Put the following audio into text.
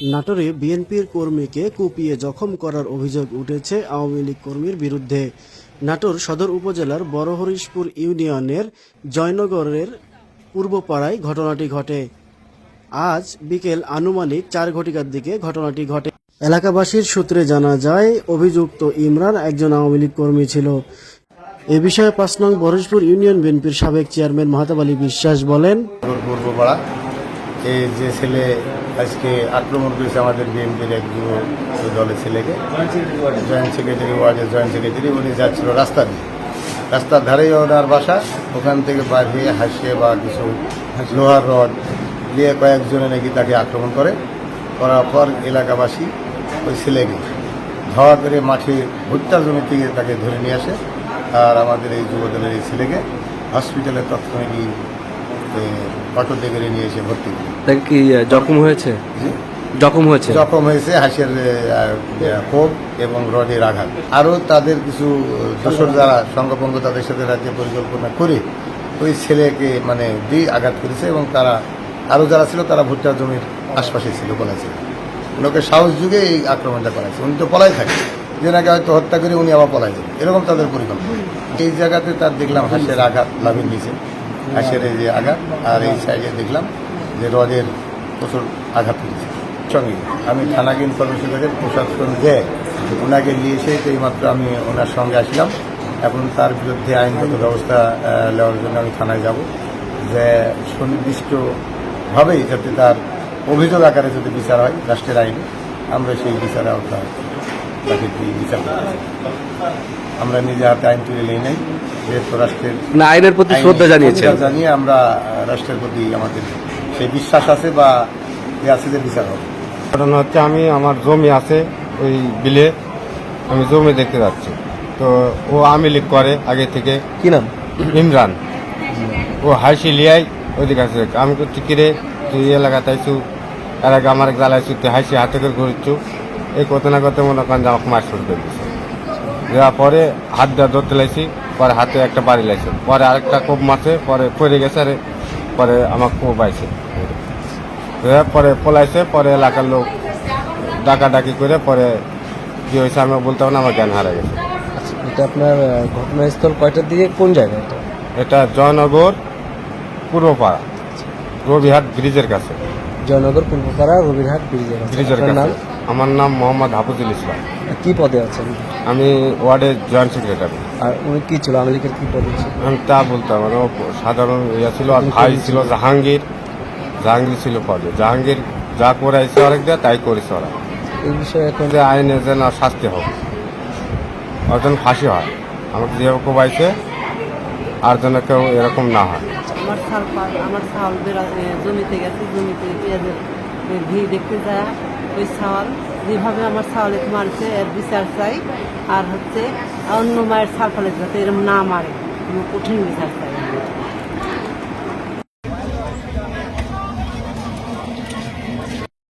নাটোরে বিএনপির কর্মীকে কুপিয়ে জখম করার অভিযোগ উঠেছে আওয়ামী লীগ কর্মীর বিরুদ্ধে। নাটোর সদর উপজেলার বড়হরিশপুর ইউনিয়নের জয়নগরের পূর্বপাড়ায় ঘটনাটি ঘটে। আজ বিকেল আনুমানিক চার ঘটিকার দিকে ঘটনাটি ঘটে। এলাকাবাসীর সূত্রে জানা যায়, অভিযুক্ত ইমরান একজন আওয়ামী লীগ কর্মী ছিল। এ বিষয়ে পাঁচ নং বরজপুর ইউনিয়ন বিএনপির সাবেক চেয়ারম্যান মাহতাব আলী বিশ্বাস বলেন, পূর্বপাড়া এই যে ছেলে আজকে আক্রমণ করেছে আমাদের বিএনপির এক দলের ছেলেকে, জয়েন্ট সেক্রেটারি ওয়ার্ডের জয়েন্ট সেক্রেটারি, উনি যাচ্ছিল রাস্তা দিয়ে। রাস্তার ধারেই ওনার বাসা, ওখান থেকে বার হয়ে হাসিয়ে বা কিছু লোহার রড দিয়ে কয়েকজনে নাকি তাকে আক্রমণ করে। করার পর এলাকাবাসী ওই ছেলেকে ধাওয়া করে মাঠে ভুট্টা জমি থেকে তাকে ধরে নিয়ে আসে। আর আমাদের এই যুবদলের এই ছেলেকে হসপিটালে তৎক্ষণিক অটোতে করে নিয়ে এসে ভর্তি করি। কি জখম হয়েছে? জখম হয়েছে? জখম হয়েছে হাসির কোপ এবং রডের আঘাত। আরও তাদের কিছু দোসর যারা সঙ্গপঙ্গ তাদের সাথে রাজ্য পরিকল্পনা করে ওই ছেলেকে মানে দিয়ে আঘাত করেছে এবং তারা আরও যারা ছিল তারা ভুট্টা জমির আশপাশে ছিল পলাইছিল লোকের সাহস যুগে এই আক্রমণটা করাইছে উনি তো পলাই থাকে। যে নাকি হয়তো হত্যা করে উনি আবার পলাই যাবে। এরকম তাদের পরিকল্পনা। এই জায়গাতে তার দেখলাম হাসের আঘাত লাভের নিচে। হাসের এই যে আঘাত আর এই সাইডে দেখলাম যে রডের প্রচুর আঘাত করেছে সঙ্গে আমি থানাকে ইনফরমেশন করে প্রশাসন দেয় ওনাকে নিয়ে এসে তো এইমাত্র আমি ওনার সঙ্গে আসলাম এখন তার বিরুদ্ধে আইনগত ব্যবস্থা নেওয়ার জন্য আমি থানায় যাব যে সুনির্দিষ্টভাবেই যাতে তার অভিযোগ আকারে যদি বিচার হয়, রাষ্ট্রের আইনে, আমরা সেই বিচার আওতায় তাকে বিচার আমরা নিজে হাতে আইন তুলে নেই নাই যেহেতু রাষ্ট্রের না আইনের প্রতি শ্রদ্ধা জানিয়েছেন। শ্রদ্ধা জানিয়ে আমরা রাষ্ট্রের প্রতি আমাদের সেই বিশ্বাস আছে বা এ আছে যে বিচার হবে। ঘটনা হচ্ছে আমি আমার জমি আছে ওই বিলে আমি জমি দেখতে যাচ্ছি। তো ও আমি লিখ করে আগে থেকে। কি নাম? ইমরান। ও হাসি লিয়াই ওইদিকে আছে। আমি করছি কিরে তুই এলাকাতে আইসু? এর আগে আমার জ্বালাইছু তুই হাসি হাতে করে ঘুরছু এই কত না কত মনে করেন যে আমাকে মার শুরু করে দিছে দেওয়ার পরে হাত দেওয়া ধরতে লাগছি পরে হাতে একটা বাড়ি লাগছে। পরে আরেকটা কোপ মারছে পরে পড়ে গেছে আরে পরে আমার কোপ আইছে। দেওয়ার পরে পলাইছে পরে এলাকার লোক ডাকাডাকি করে পরে কি হয়েছে আমি বলতে পারব না আমার জ্ঞান হারা গেছে। আচ্ছা, এটা আপনার ঘটনাস্থল কয়টার দিকে? কোন জায়গায় এটা? এটা জয়নগর পূর্বপাড়া রবিহাট ব্রিজের কাছে। জয়নগর পূর্বপাড়া রবিরহাট ব্রিজের ব্রিজের নাম? আমার নাম মোহাম্মদ হাফিজুল ইসলাম। কি পদে আছেন? আমি ওয়ার্ডের জয়েন্ট সেক্রেটারি। আর উনি কি ছিল? আওয়ামী লীগের কি পদে ছিল? আমি তা বলতাম মানে ও সাধারণ ইয়ে ছিল আর ভাই ছিল জাহাঙ্গীর। জাহাঙ্গীর ছিল পদে। জাহাঙ্গীর যা করাইছে অনেক দেয় তাই করেছে ওরা। এই বিষয়ে এখন যে আইনে যেন শাস্তি হোক। অর্জন যেন ফাঁসি হয়। আমাকে যেভাবে কোবাইছে আর যেন কেউ এরকম না হয়। আমার সাল পা- আমার এ, জমিতে গেছে জমিতে পেঁয়াজের এ, ভি দেখতে যায়। ওই ছাওয়াল যেভাবে আমার ছাওয়ালে মারছে এর বিচার চাই আর হচ্ছে অন্য মায়ের ছাল ফালে যাতে এরকম না মারে কঠিন বিচার চাই।